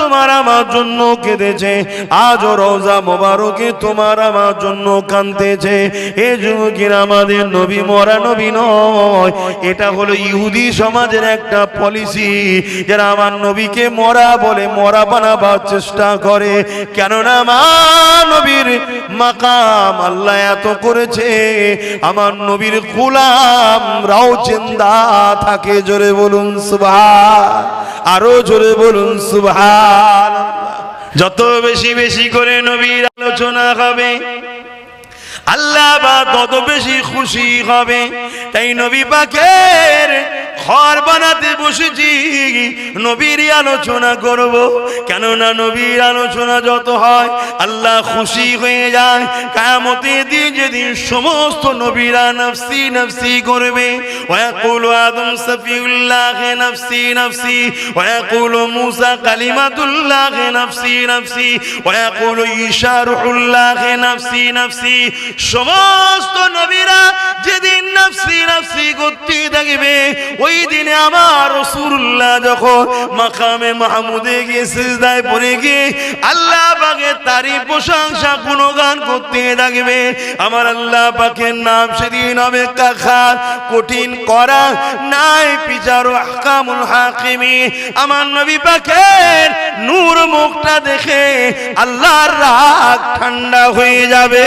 তোমার আমার জন্য কেঁদেছে। আজও রোজা মোবারকে তোমার আমার জন্য কাঁদতেছে। এ যুবকের আমাদের নবী মরা নবী নয়। এটা হলো ইহুদি সমাজের একটা পলিসি যারা আমার নবীকে মরা বলে মরা বানাবার চেষ্টা করে। কেননা আমার নবীর মাকাম আল্লাহ এত করেছে। আমার নবীর গোলাম রাও চিন্তা থাকে। জোরে বলুন সুভা আরও জোরে বলুন সুবহান। যত বেশি বেশি করে নবীর আলোচনা হবে আল্লাহ বা তত বেশি খুশি হবে। তাই নবী পাকের ঘর বানাতে বসেছি, নবীর আলোচনা করব। কেননা নবীর আলোচনা যত হয়, আল্লাহ খুশি হয়ে যায়। কায়ামতে দিন যেদিন সমস্ত নবীরা নফসি নফসি করবে ওয়াকুল আদম সফিউল্লাহ নফসি নফসি ওয়াকুল মুসা কালিমাতুল্লাহ নফসি নফসি ওয়াকুল ঈশা রুহুল্লাহ নফসি নফসি সমস্ত নবীরা যেদিন নফসি নফসি করতে থাকবে, ওই দিনে আমার রসুল্লাহ যখন মাকামে মাহমুদে গিয়ে সিজদায় পড়ে গিয়ে আল্লাহ তারই প্রশংসা থাকবে। আমার আল্লাহ নাম সেদিন কঠিন করা, নাই আমার নবী পাকের নূর মুখটা দেখে আল্লাহর রাগ ঠান্ডা হয়ে যাবে।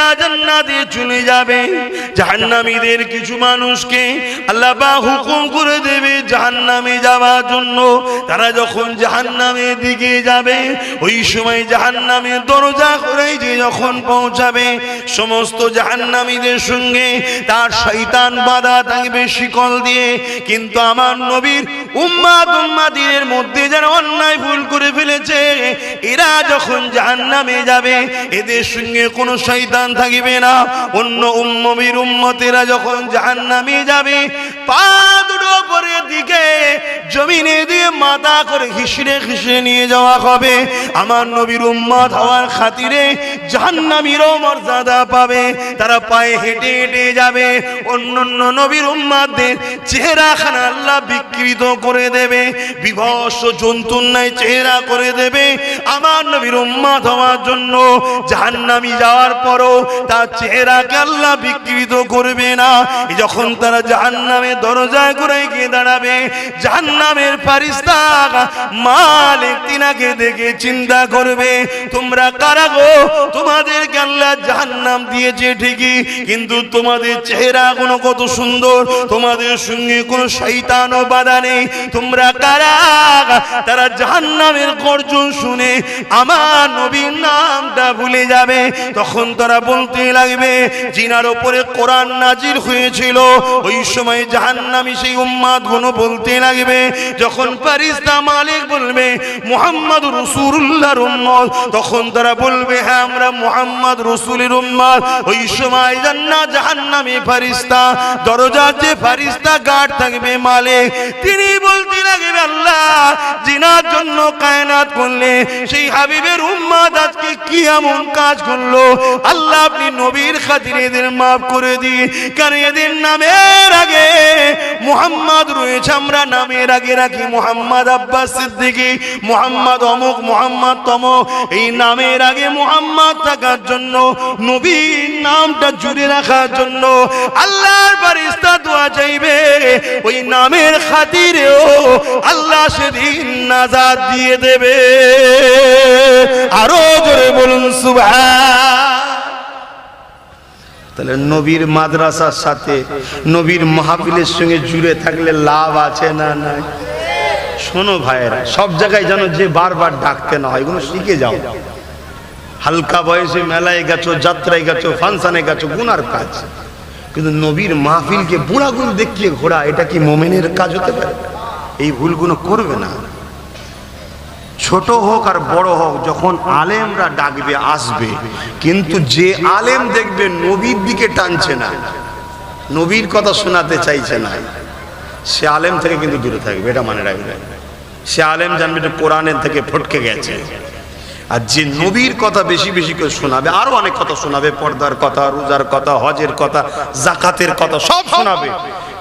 জান্নাতীরা জান্নাতে চলে যাবে। জাহান্নামীদের কিছু মানুষকে আল্লাহ পাক হুকুম করে দেবে জাহান্নামে যাওয়ার জন্য। তারা যখন জাহান্নামের দিকে যাবে, ওই সময় জাহান্নামের দরজা করে যে যখন পৌঁছাবে, সমস্ত জাহান্নামীদের সঙ্গে তার শয়তান বাধা থাকবে শিকল দিয়ে। কিন্তু আমার নবীর উম্মাদ উম্মাদের মধ্যে যারা অন্যায় ভুল করে ফেলেছে এরা যখন জাহান্নামে যাবে, এদের সঙ্গে কোনো শয়তান থাকবে না। অন্য উম্মবির উম্মতেরা যখন জাহান্নামে যাবে, পা দুটো পরের দিকে জমিনে দিয়ে মাথা করে হিসড়ে হিসড়ে নিয়ে যাওয়া হবে। আমার নবীর উম্মত হওয়ার খাতিরে জাহান্নামীরও মর্যাদা পাবে। তারা পায়ে হেঁটে হেঁটে যাবে। অন্য অন্য নবীর উম্মাদের চেহারা খানা আল্লাহ বিকৃত করে দেবে। বিভৎস জন্তুর নাই চেহারা করে দেবে। আমার নবীর উম্মাদ হওয়ার জন্য জাহান্নামী যাওয়ার পরও তার চেহারাকে আল্লাহ বিকৃত করবে না। যখন তারা জাহান্নামের দরজায় করে গিয়ে দাঁড়াবে, জাহান্নামের ফারিস্তা মালিক তিনাকে দেখে চিন্তা করবে, তোমরা কারা গো? তোমাদেরকে আল্লাহ জাহান্নাম দিয়েছে ঠিকই, কিন্তু তোমাদের চেহারা কোনো কত সুন্দর, তোমাদের সঙ্গে কোনো শৈতানও বাধা নেই। তোমরা কারা তারা জাহান্নামের গর্জন শুনে আমার নবীর নামটা ভুলে যাবে। তখন তারা বলতে লাগবে, জিনার ওপরে কোরআন নাজির হয়েছিল। ওই সময় সেই উম্মাদ বলতে লাগবে, যখন ফারিস্তা মালিক বলবে মোহাম্মদ রসুল্লাহর উম্মত। তখন তারা বলবে হ্যাঁ আমরা মোহাম্মদ রসুলের উম্মত। ওই সময় জান্নাত জাহান্নামী ফারিস্তা দরজার যে ফারিস্তা গার্ড থাকবে মালিক, তিনি বলতে লাগবে আল্লাহ জিনার জন্য কায়নাত করলে সেই হাবিবের উম্মাদ আজকে কি এমন কাজ করল? আল্লাহ আপনি নবীর খাতিরে এদের মাফ করে দিন। কারণ এদের নামের আগে মুহাম্মদ রয়েছে, আমরা নামের আগে রাখি মুহাম্মদ আব্বাস সিদ্দিকী, মুহাম্মদ অমুক, মুহাম্মদ তমুক। এই নামের আগে মুহাম্মদ থাকার জন্য নবীর নামটা জুড়ে রাখার জন্য আল্লাহর ফারিস্তা দোয়া চাইবে। ওই নামের খাতিরেও আল্লাহ সেদিন নাজাদ দিয়ে দেবে। আরও জোরে বলুন, সুবহান। তাহলে নবীর মাদ্রাসার সাথে নবীর মাহফিলের সঙ্গে জুড়ে থাকলে লাভ আছে না নাই? শোনো ভাইয়েরা, সব জায়গায় যেন যে বারবার ডাকতে না হয়, এগুলো শিখে যাও। হালকা বয়সে মেলায় গেছো, যাত্রায় গেছো, ফাংশনে গেছো, গুনার কাজ। কিন্তু নবীর মাহফিলকে বুড়াগুল দেখিয়ে ঘোরা এটা কি মোমেনের কাজ হতে পারে? এই ভুলগুলো করবে না। ছোট হোক আর বড় হোক, যখন আলেমরা ডাকবে, আসবে। কিন্তু যে আলেম দেখবে, নবীর দিকে টানছে না। নবীর কথা শোনাতে চাইছে না। সে আলেম থেকে কিন্তু দূরে থাকবে, এটা মানে রাখবে। সে আলেম জানবে যে কোরআনের থেকে ফটকে গেছে। আর যে নবীর কথা বেশি বেশি করে শোনাবে, আরও অনেক কথা শোনাবে, পর্দার কথা, রোজার কথা, হজের কথা, জাকাতের কথা, সব শোনাবে।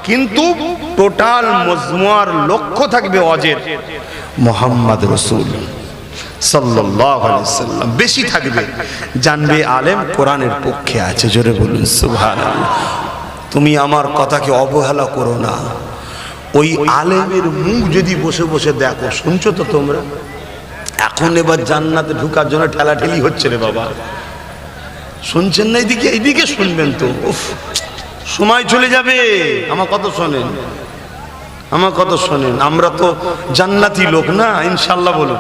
কিন্তু টোটাল মজমুয়ার লক্ষ্য থাকবে অজের। মোহাম্মদ রসুল সাল্লাম বেশি থাকবে। জানবে আলেম কোরআনের পক্ষে আছে, জোরে বলুন, সুবহানাল্লাহ। তুমি আমার কথাকে অবহেলা করো না। ওই আলেমের মুখ যদি বসে বসে দেখো, শুনছো তো তোমরা? এখন এবার জান্নাতে ঢুকার জন্য ঠেলাঠেলি হচ্ছে রে বাবা। শুনছেন না এইদিকে এইদিকে শুনবেন তো। উফ, সময় চলে যাবে। আমার কত শোনেন। আমার কত শোনেন। আমরা তো জান্নাতি লোক না ইনশাল্লাহ বলুন।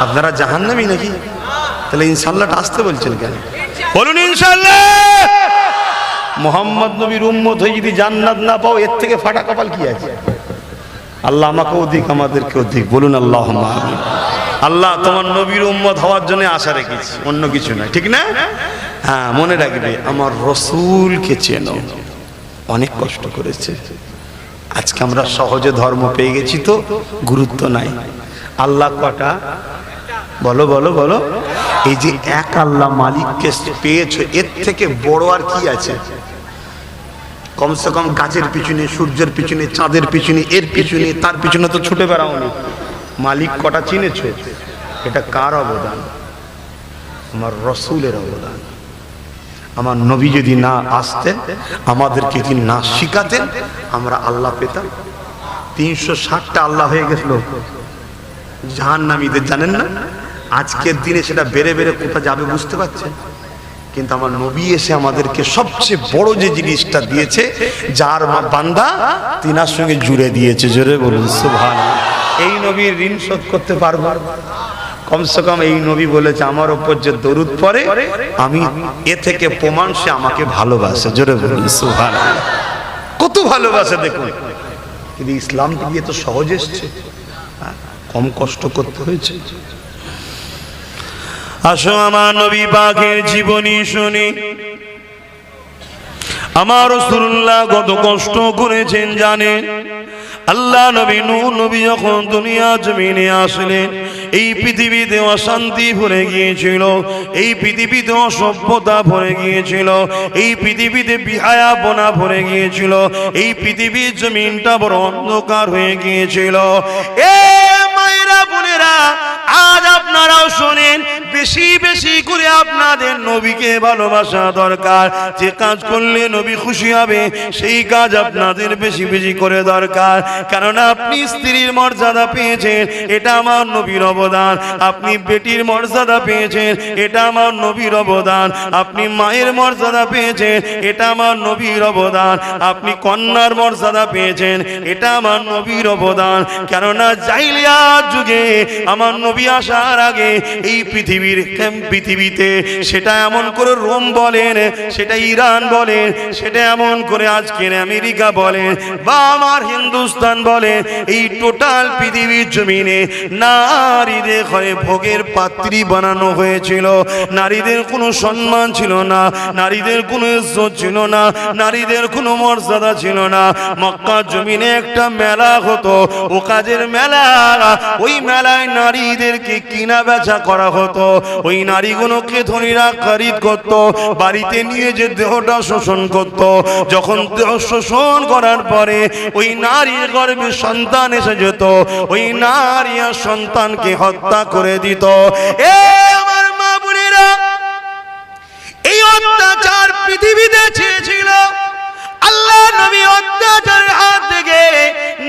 আপনারা জাহান্নামি নাকি? তাহলে ইনশাল্লাহটা আসতে বলছেন কেন? বলুন ইনশাল্লাহ মোহাম্মদ নবীর উম্মত হয়ে যদি জান্নাত না পাও, এর থেকে ফাটা কপাল কি আছে? আল্লাহ আমাকে অধিক, আমাদেরকে অধিক। বলুন আল্লাহ আমিন। আল্লাহ তোমার নবীর উম্মত হওয়ার জন্য আশা রেখেছি। অন্য কিছু নয়, ঠিক না? হ্যাঁ মনে রাখবে, আমার রসুলকে চেনো। অনেক কষ্ট করেছে। আজকে আমরা সহজে ধর্ম পেয়ে গেছি তো, গুরুত্ব নাই। আল্লাহ কটা? বলো বলো বলো। এই যে এক আল্লাহ মালিককে পেয়েছ, এর থেকে বড় আর কি আছে? কমসে কম গাছের পিছনে, সূর্যের পিছনে, চাঁদের পিছনে, এর পিছনে, তার পিছনে তো ছুটে বেড়াওনি। মালিক কটা চিনেছ? এটা কার অবদান? আমার রসুলের অবদান। আমার নবী যদি না আসতেন, আমাদেরকে যদি না শিখাতেন, আমরা আল্লাহ পেতাম। তিনশো ষাটটা আল্লাহ হয়ে গেছিল। জাহান নামীদের জানেন না? আজকের দিনে সেটা বেড়ে বেড়ে কোথা যাবে বুঝতে পারছেন? কিন্তু আমার নবী এসে আমাদেরকে সবচেয়ে বড় যে জিনিসটা দিয়েছে, যার বান্দা তিনার সঙ্গে জুড়ে দিয়েছে। জোরে বলুন সুভান এই নবীর ঋণ শোধ করতে পারব? কমসে কম এই নবী বলেছে আমার ওপর যে দরুদ পড়ে আমি এ থেকে প্রমাণ সে আমাকে ভালোবাসে। জোরে বলুন কত ভালোবাসে দেখুন। কিন্তু ইসলাম দিয়ে তো সহজ এসছে। হ্যাঁ, কম কষ্ট করতে হয়েছে। আসো আমার নবী পাকের জীবনী শুনি। আমার রসুল্লাহ কত কষ্ট করেছেন জানেন? আল্লাহ নবী নূ নবী যখন দুনিয়া জমিনে আসলেন, এই পৃথিবীতে অশান্তি ভরে গিয়েছিল, এই পৃথিবীতে অসভ্যতা ভরে গিয়েছিল, এই পৃথিবীতে বিহায়াপনা ভরে গিয়েছিল, এই পৃথিবীর জমিনটা বড় অন্ধকার হয়ে গিয়েছিল। এ মায়েরা বোনেরা, আজ আপনারাও শোনেন বেশি বেশি করে আপনাদের নবীকে ভালোবাসা দরকার। যে কাজ করলে নবী খুশি হবে, সেই কাজ আপনাদের বেশি বেশি করে দরকার। কারণ আপনি স্ত্রীর মর্যাদা পেয়েছেন, এটা আমার নবীর অবদান। আপনি বেটির মর্যাদা পেয়েছেন, এটা আমার নবীর অবদান। আপনি মায়ের মর্যাদা পেয়েছেন, এটা আমার নবীর অবদান। আপনি কন্যার মর্যাদা পেয়েছেন, এটা আমার নবীর অবদান। কেননা জাইলিয়া যুগে আমার নবী আসার আগে এই পৃথিবীর পৃথিবীতে? সেটা এমন করে রোম বলেন, সেটা ইরান বলেন, সেটা এমন করে আজকের আমেরিকা বলেন, বা আমার হিন্দুস্তান বলেন, এই টোটাল পৃথিবীর জমিনে নারীদের ঘরে ভোগের পাত্রী বানানো হয়েছিল। নারীদের কোনো সম্মান ছিল না, নারীদের কোনো ইজ্জত ছিল না, নারীদের কোনো মর্যাদা ছিল না। মক্কা জমিনে একটা মেলা হতো, ও কাজের মেলা, ওই মেলায় নারীদেরকে কিনা বেচা করা হতো। ওই নারীগুলোকে ধনীরা খারিদ করত, বাড়িতে নিয়ে যে দেহটা শোষণ করত। যখন দেহ শোষণ করার পরে ওই নারীর গর্ভে সন্তান এসে যেত, ওই নারী আর সন্তানকে হত্যা করে দিত। এ আমার মা এই অত্যাচার পৃথিবীতে আল্লাহ নবী অত্যাচারের হাত থেকে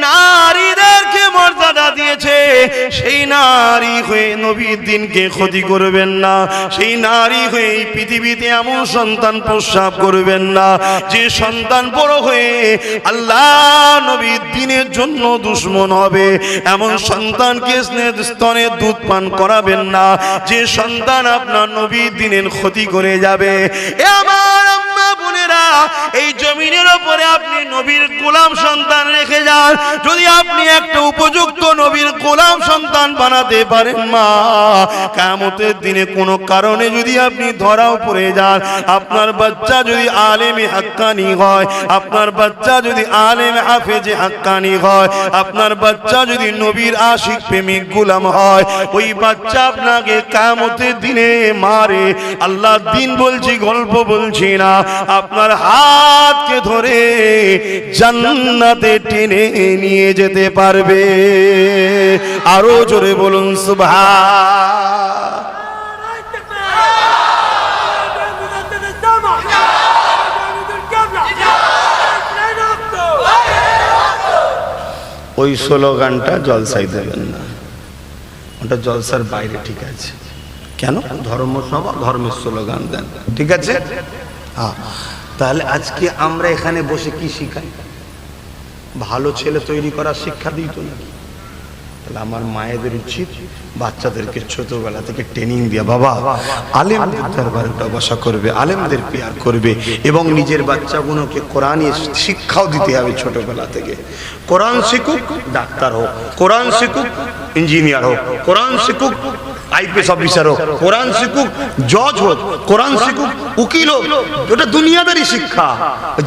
নারীদেরকে মর্যাদা দিয়েছে। সেই নারী হয়ে নবীর দিনকে ক্ষতি করবেন না। সেই নারী হয়ে পৃথিবীতে এমন সন্তান প্রস্রাব করবেন না। যে সন্তান বড় হয়ে আল্লাহ নবীর দিনের জন্য দুশ্মন হবে। এমন সন্তানকে স্নেহ স্তনে দুধ পান করাবেন না। যে সন্তান আপনার নবীর দিনের ক্ষতি করে যাবে। এ আমার এই জমিনের ওপরে আপনি নবীর গোলাম সন্তান রেখে যান। যদি আপনি একটা উপযুক্ত নবীর গোলাম সন্তান বানাতে পারেন, মা কামতের দিনে কোনো কারণে যদি আপনি ধরাও পড়ে যান, আপনার বাচ্চা যদি আলেমে হাক্কানি হয়, আপনার বাচ্চা যদি আলেম হাফেজে হাক্কানি হয়, আপনার বাচ্চা যদি নবীর আশিক প্রেমিক গুলাম হয়, ওই বাচ্চা আপনাকে কামতের দিনে মারে। আল্লাহ দিন বলছি, গল্প বলছি না। আপনার হাতকে ধরে জান্নাতে টেনে নিয়ে যেতে পারবে। আরও জোরে বলুন সুভা ওই স্লোগানটা জলসাই দেবেন না। ওটা জলসার বাইরে ঠিক আছে। কেন? ধর্মসভা ধর্মের স্লোগান দেন। ঠিক আছে। হ্যাঁ। তাহলে আজকে আমরা এখানে বসে কি শিখাই? ভালো ছেলে তৈরি করার শিক্ষা দিই তো নাকি? তাহলে আমার মায়েদের উচিত বাচ্চাদেরকে ছোটবেলা থেকে ট্রেনিং দিয়ে বাবা, আলেমদের দরবারে বসা করবে, আলেমদের পেয়ার করবে এবং নিজের বাচ্চাগুলোকে কোরআন শিক্ষাও দিতে হবে ছোটবেলা থেকে। কোরআন শিখুক, ডাক্তার হোক, কোরআন শিখুক, ইঞ্জিনিয়ার হোক, কোরআন শিখুক আইপিএস অফিসার হোক, কোরআন শিখুক, জজ হোক, কোরআন শিখুক, উকিল হোক ওটা দুনিয়াদারি শিক্ষা।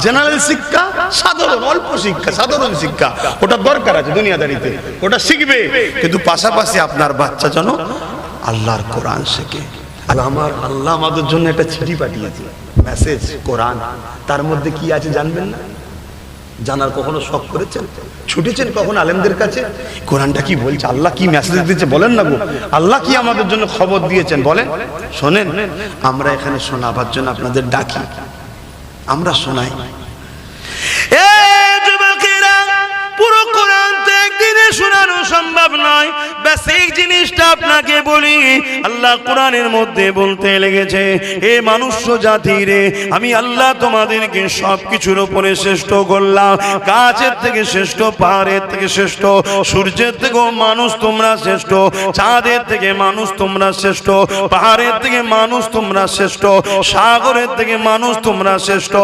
জেনারেল শিক্ষা, সাধারণ, অল্প শিক্ষা, সাধারণ শিক্ষা। ওটা দরকার আছে দুনিয়াদারিতে। ওটা শিখবে। কিন্তু পাশাপাশি আপনার বাচ্চা যেন আল্লাহর কোরআন শেখে। আর আমার আল্লাহ আমাদের জন্য একটা চিঠি পাঠিয়েছে। Message, Quran. তার মধ্যে কি আছে জানবেন না? জানার কখনো শখ করেছেন? ছুটেছেন কখন আলেমদের কাছে? কোরআনটা কি বলছে? আল্লাহ কি মেসেজ দিচ্ছে? বলেন না গো। আল্লাহ কি আমাদের জন্য খবর দিয়েছেন? বলেন। শোনেন, আমরা এখানে শোনাবার জন্য আপনাদের ডাকি। আমরা শোনাই। শোনানো সম্ভব নয়। বেসিক জিনিসটা আপনাকে বলি, আল্লাহ কোরআনের মধ্যে বলতে লেগেছে, এ মানুষ্য জাতি রে, আমি আল্লাহ তোমাদেরকে সব কিছুর উপরে শ্রেষ্ঠ করলাম। গাছের থেকে শ্রেষ্ঠ, পাহাড়ের থেকে শ্রেষ্ঠ, সূর্যের থেকেও মানুষ তোমরা শ্রেষ্ঠ, চাঁদের থেকে মানুষ তোমরা শ্রেষ্ঠ, পাহাড়ের থেকে মানুষ তোমরা শ্রেষ্ঠ, সাগরের থেকে মানুষ তোমরা শ্রেষ্ঠ।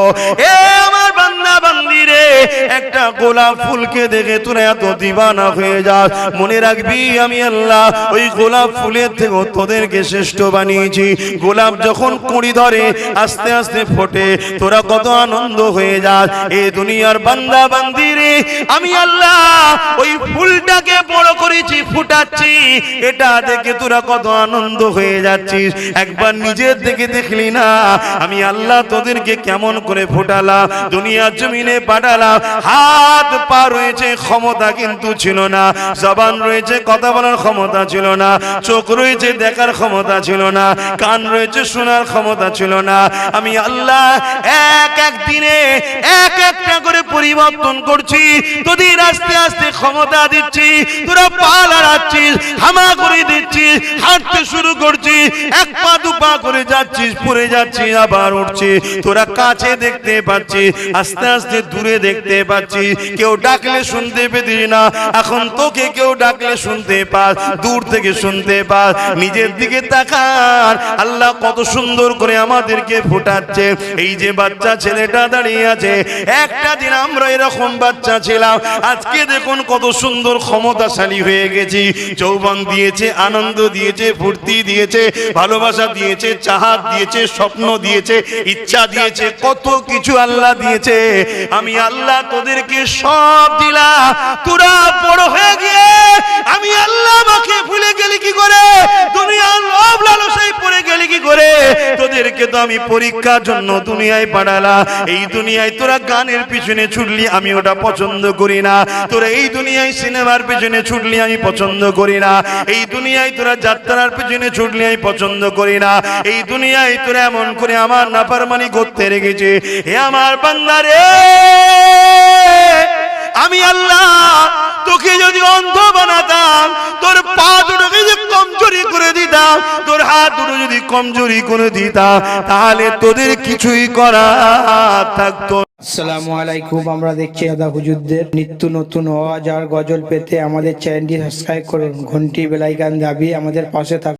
এ আমার বান্দা বান্দি রে, একটা গোলাপ ফুলকে দেখে তোরা এত দিবানা হয়ে যাস। মনে রাখবি আমি আল্লাহ, ওই গোলাপ ফুলের থেকে তোদেরকে শ্রেষ্ঠ বানিয়েছি। গোলাপ যখন কুড়ি ধরে, আস্তে আস্তে ফোটে, তোরা কত আনন্দ হয়ে যাস। এ দুনিয়ার বান্দা বান্দি রে, আমি আল্লাহ, ওই ফুলটাকে বড় করেছি, ফুটাচ্ছি। এটা দেখে তোরা কত আনন্দ হয়ে যাচ্ছিস। একবার নিজের দিকে দেখলি না, আমি আল্লাহ তোদেরকে কেমন করে ফোটালাম, দুনিয়ার জমিনে পাঠালাম। হাত পা রয়েছে, ক্ষমতা কিন্তু ছিল না। জবান রয়েছে, কথা বলার ক্ষমতা ছিল না। চোখ রয়েছে, দেখার ক্ষমতা ছিল না। কান রয়েছে, শোনার ক্ষমতা ছিল না। আমি আল্লাহ এক এক দিনে এক একটা করে পরিবর্তন করছি। তোদের আস্তে আস্তে ক্ষমতা দিচ্ছি, তোরা পা লড়াচ্ছিস হামা করে দিচ্ছিস, হাঁটতে শুরু করছিস, এক পা দু পা করে যাচ্ছিস, পড়ে যাচ্ছিস, আবার উঠছিস। তোরা কাছে দেখতে পাচ্ছিস, আস্তে আস্তে দূরে দেখতে পাচ্ছিস। কেউ ডাকলে শুনতে পেতিস না। এখন তোকে কেউ ডাকলে শুনতে পাস, দূর থেকে শুনতে পাস, নিজের দিকে তাকান আল্লাহ কত সুন্দর করে আমাদেরকে ফোটাচ্ছে। এই যে বাচ্চা ছেলেটা দাঁড়িয়ে আছে, একটা দিন আমরা এরকম বাচ্চা ছিলাম। আজকে দেখুন কত সুন্দর ক্ষমতাশালী হয়ে গেছি। যৌবন দিয়েছে, আনন্দ দিয়েছে, ফুর্তি দিয়েছে, ভালোবাসা দিয়েছে, চাহাত দিয়েছে, স্বপ্ন দিয়েছে, ইচ্ছা দিয়েছে, কত কিছু আল্লাহ দিয়েছে। আমি আল্লাহ তোদেরকে সব দিলাম। তোরা বড় হয়ে গিয়ে আমি আল্লাহ আমাকে ভুলে গেলি কি করে? দুনিয়ার লোভ লালসায় পড়ে গেলি কি করে? তোদেরকে তো আমি পরীক্ষার জন্য দুনিয়ায় পাঠালাম। এই দুনিয়ায় তোরা গানের পিছনে ছুটলি, আমি ওটা পছন্দ করি না। তোরা এই দুনিয়ায় সিনেমার পিছনে ছুটলি, আমি পছন্দ করি না। এই দুনিয়ায় তোরা যাত্রার পিছনে ছুটলি, আমি পছন্দ করি না। এই দুনিয়ায় তোরা এমন করে আমার নাফারমানি করতে রেখেছে। হে আমার বান্দারে, আমি আল্লাহ তোকে যদি অন্ধ বানাতাম, তোর পা দুটোকে যদি কমজোরি করে দিতাম, তোর হাত দুটো যদি কমজোরি করে দিতাম, তাহলে তোদের কিছুই করা থাকতো আসসালামু আলাইকুম, আমরা দেখছি দাদা হুজুরদের নিত্য নতুন আওয়াজ আর গজল পেতে আমাদের চ্যানেলটি সাবস্ক্রাইব করুন। ঘন্টি বেলাইকান দাবি আমাদের পাশে থাকুন।